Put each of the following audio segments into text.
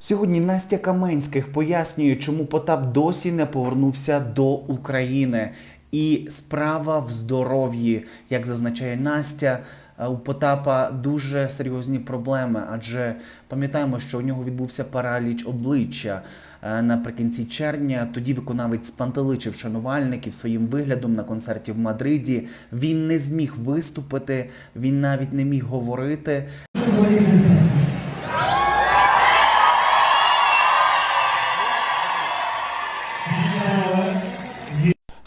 Сьогодні Настя Каменських пояснює, чому Потап досі не повернувся до України. І справа в здоров'ї, як зазначає Настя, е, у Потапа дуже серйозні проблеми, адже пам'ятаємо, що у нього відбувся параліч обличчя е, наприкінці червня. Тоді виконавець спантеличив шанувальників своїм виглядом на концерті в Мадриді. Він не зміг виступити, він навіть не міг говорити.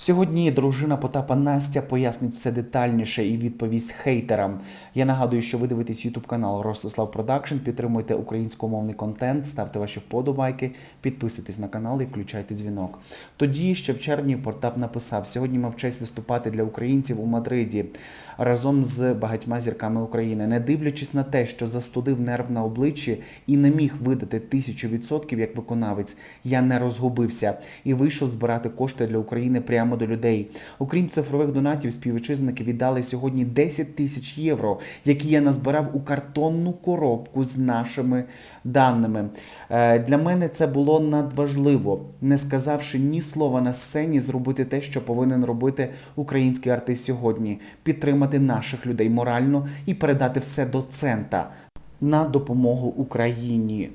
Сьогодні дружина Потапа Настя пояснить все детальніше і відповість хейтерам. Я нагадую, що ви дивитесь YouTube канал Ростислав Продакшн. Підтримуйте українськомовний контент, ставте ваші вподобайки, підписуйтесь на канал і включайте дзвінок. Тоді ще в червні Потап написав: сьогодні мав честь виступати для українців у Мадриді разом з багатьма зірками України, не дивлячись на те, що застудив нерв на обличчі і не міг видати тисячу відсотків як виконавець. Я не розгубився і вийшов збирати кошти для України прямо до людей. Окрім цифрових донатів, співвітчизники віддали сьогодні 10 тисяч євро, які я назбирав у картонну коробку з нашими даними. Е, Для мене це було надважливо, не сказавши ні слова на сцені, зробити те, що повинен робити український артист сьогодні: підтримати наших людей морально і передати все до цента на допомогу Україні.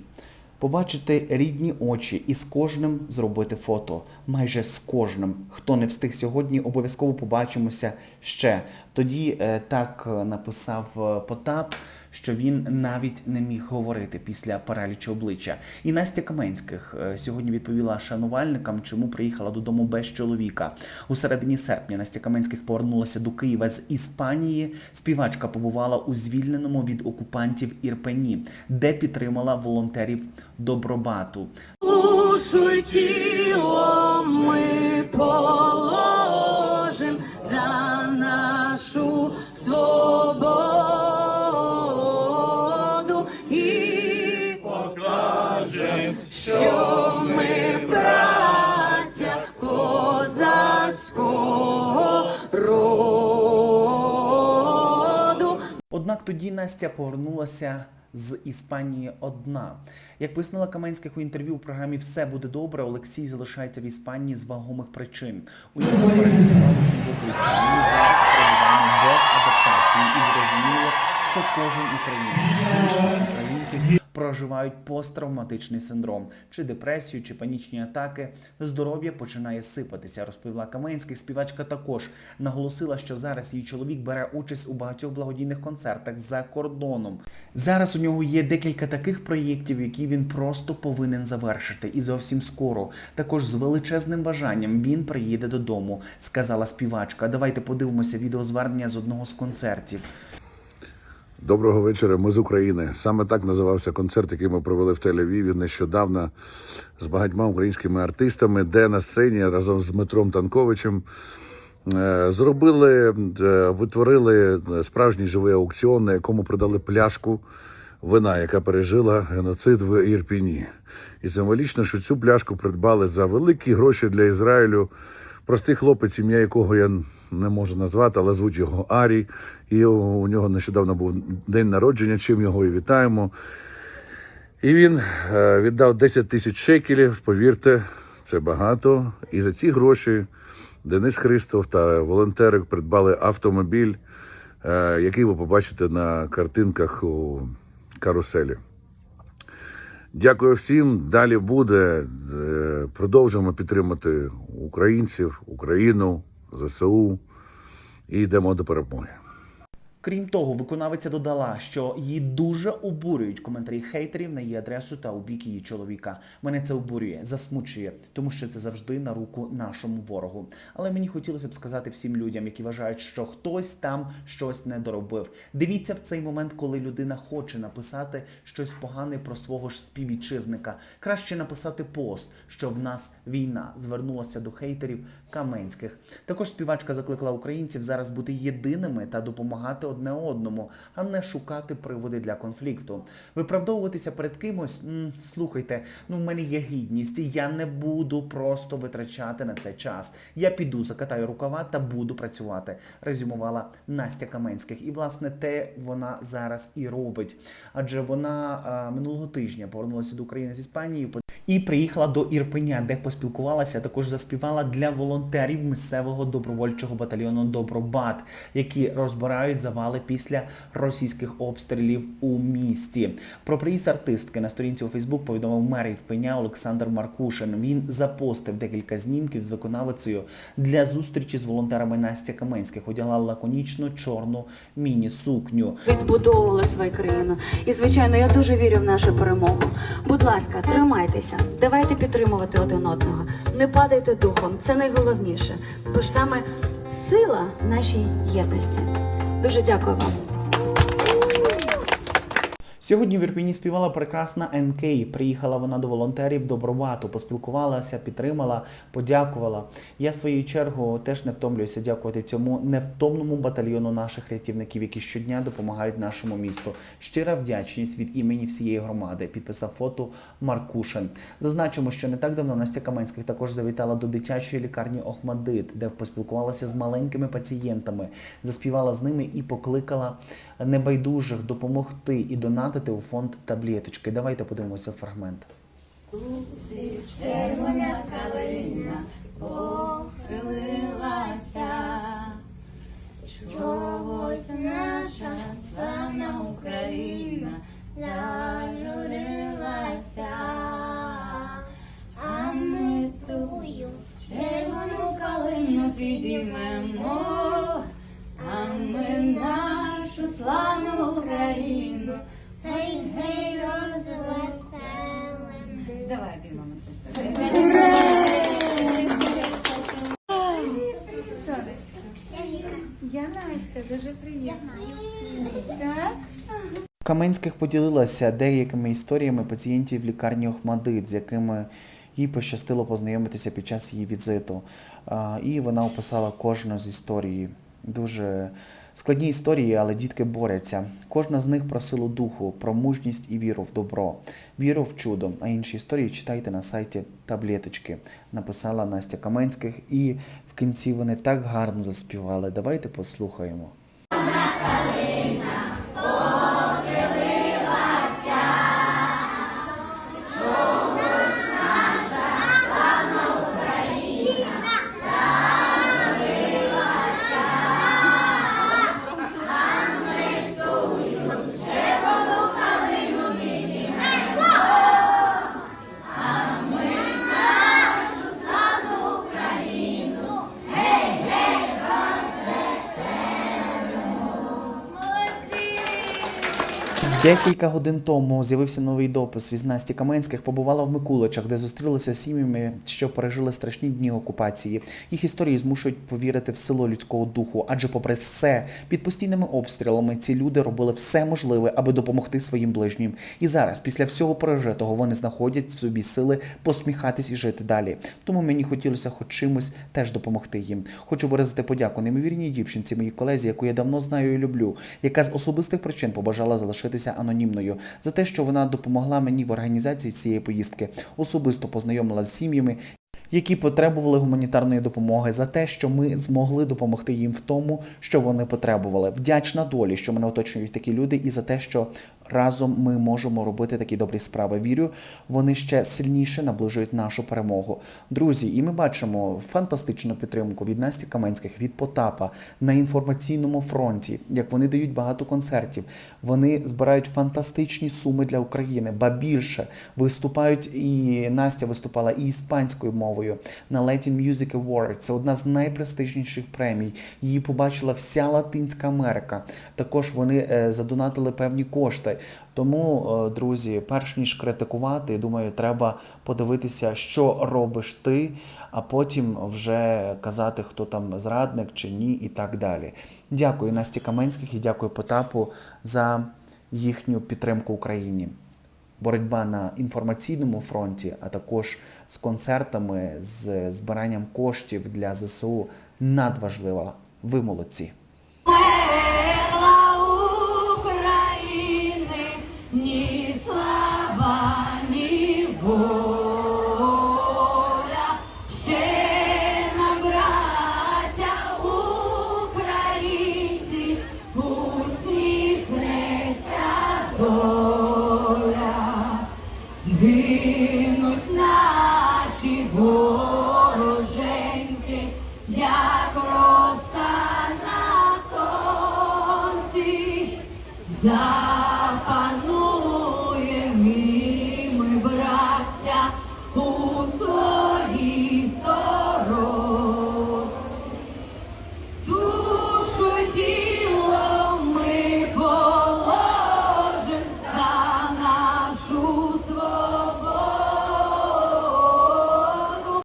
Побачити рідні очі і з кожним зробити фото. Майже з кожним. Хто не встиг сьогодні, обов'язково побачимося ще. Тоді е, так е, написав е, Потап, що він навіть не міг говорити після паралічу обличчя. І Настя Каменських сьогодні відповіла шанувальникам, чому приїхала додому без чоловіка. У середині серпня Настя Каменських повернулася до Києва з Іспанії. Співачка побувала у звільненому від окупантів Ірпені, де підтримала волонтерів Добробату. Душу ми за нашу свободу і покажем, що ми браття козацького роду. Однак тоді Настя повернулася з Іспанії одна. Як пояснила Каменських у інтерв'ю у програмі Все буде добре, Олексій залишається в Іспанії з вагомих причин. У нього паралізував пів що кожен українець, більшість українців проживають посттравматичний синдром, чи депресію, чи панічні атаки. Здоров'я починає сипатися, розповіла Каменських. Співачка також наголосила, що зараз її чоловік бере участь у багатьох благодійних концертах за кордоном. Зараз у нього є декілька таких проєктів, які він просто повинен завершити, і зовсім скоро. Також з величезним бажанням він приїде додому, сказала співачка. Давайте подивимося відеозвернення з одного з концертів. Доброго вечора. Ми з України. Саме так називався концерт, який ми провели в Тель-Авіві нещодавно з багатьма українськими артистами, де на сцені разом з Дмитром Танковичем е, зробили, е, витворили справжній живий аукціон, на якому продали пляшку вина, яка пережила геноцид в Ірпіні. І символічно, що цю пляшку придбали за великі гроші для Ізраїлю. Простий хлопець, ім'я якого я не можу назвати, але звуть його Арі. І у нього нещодавно був день народження, чим його і вітаємо. І він е, віддав 10 тисяч шекелів. Повірте, це багато. І за ці гроші Денис Христов та волонтери придбали автомобіль, е, який ви побачите на картинках у каруселі. Дякую всім. Далі буде. Е, Продовжуємо підтримати українців, Україну, ЗСУ і йдемо до перемоги. Крім того, виконавиця додала, що її дуже обурюють коментарі хейтерів на її адресу та у бік її чоловіка. Мене це обурює, засмучує, тому що це завжди на руку нашому ворогу. Але мені хотілося б сказати всім людям, які вважають, що хтось там щось не доробив. Дивіться в цей момент, коли людина хоче написати щось погане про свого ж співвітчизника. Краще написати пост, що в нас війна звернулася до хейтерів Каменських. Також співачка закликала українців зараз бути єдиними та допомагати одне одному, а не шукати приводи для конфлікту. Виправдовуватися перед кимось. Слухайте, ну в мене є гідність, я не буду просто витрачати на це час. Я піду, закатаю рукава та буду працювати. Резюмувала Настя Каменських. І власне те вона зараз і робить. Адже вона а, минулого тижня повернулася до України з Іспанії і приїхала до Ірпеня, де поспілкувалася, також заспівала для волонтерів місцевого добровольчого батальйону Добробат, які розбирають завали після російських обстрілів у місті. Про приїзд артистки на сторінці у Фейсбук повідомив мер Ірпеня Олександр Маркушин. Він запостив декілька знімків з виконавицею для зустрічі з волонтерами Настя Каменських. Одягла лаконічну чорну міні-сукню. відбудовували свою країну. І звичайно, я дуже вірю в нашу перемогу. Будь ласка, тримайтеся, давайте підтримувати один одного. Не падайте духом, це найголовніше. Бо ж саме сила нашій єдності. Дуже дякую вам. Сьогодні в Ірпіні співала прекрасна НК. Приїхала вона до волонтерів Добробату, поспілкувалася, підтримала, подякувала. Я в свою чергу теж не втомлююся дякувати цьому невтомному батальйону наших рятівників, які щодня допомагають нашому місту. Щира вдячність від імені всієї громади. Підписав фото Маркушин. Зазначимо, що не так давно Настя Каменських також завітала до дитячої лікарні Охмадит, де поспілкувалася з маленькими пацієнтами, заспівала з ними і покликала небайдужих допомогти і донатити у фонд таблеточки. Давайте подивимося фрагмент. Червона калина похилилася, чогось наша славна Україна зажурилася, а ми тую червону калину підіймемо, а ми нашу славну Україну. Гей, гей, розвеселим. Давай обіймемо сестру. Я Настя, дуже приємно. Так? Каменських поділилася деякими історіями пацієнтів лікарні Охмадит, з якими їй пощастило познайомитися під час її візиту. І вона описала кожну з історії. Дуже складні історії, але дітки борються. Кожна з них про силу духу, про мужність і віру в добро, віру в чудо. А інші історії читайте на сайті таблеточки. Написала Настя Каменських, і в кінці вони так гарно заспівали. Давайте послухаємо. Декілька годин тому з'явився новий допис від Насті Каменських. Побувала в Микуличах, де зустрілася з сім'ями, що пережили страшні дні окупації. Їх історії змушують повірити в силу людського духу, адже, попри все, під постійними обстрілами ці люди робили все можливе, аби допомогти своїм ближнім. І зараз, після всього пережитого, вони знаходять в собі сили посміхатись і жити далі. Тому мені хотілося хоч чимось теж допомогти їм. Хочу виразити подяку неймовірній дівчинці, моїй колезі, яку я давно знаю і люблю, яка з особистих причин побажала залишитися анонімною за те, що вона допомогла мені в організації цієї поїздки, особисто познайомила з сім'ями. Які потребували гуманітарної допомоги за те, що ми змогли допомогти їм в тому, що вони потребували. Вдячна долі, що мене оточують такі люди, і за те, що разом ми можемо робити такі добрі справи. Вірю, вони ще сильніше наближують нашу перемогу. Друзі, і ми бачимо фантастичну підтримку від Насті Каменських, від Потапа на інформаційному фронті. Як вони дають багато концертів, вони збирають фантастичні суми для України, ба більше виступають і Настя виступала і іспанською мовою на Latin Music Awards. Це одна з найпрестижніших премій. Її побачила вся Латинська Америка. Також вони е, задонатили певні кошти. Тому, е, друзі, перш ніж критикувати, думаю, треба подивитися, що робиш ти, а потім вже казати, хто там зрадник чи ні, і так далі. Дякую Насті Каменських і дякую Потапу за їхню підтримку Україні. Боротьба на інформаційному фронті, а також з концертами, з збиранням коштів для ЗСУ надважлива. Ви молодці.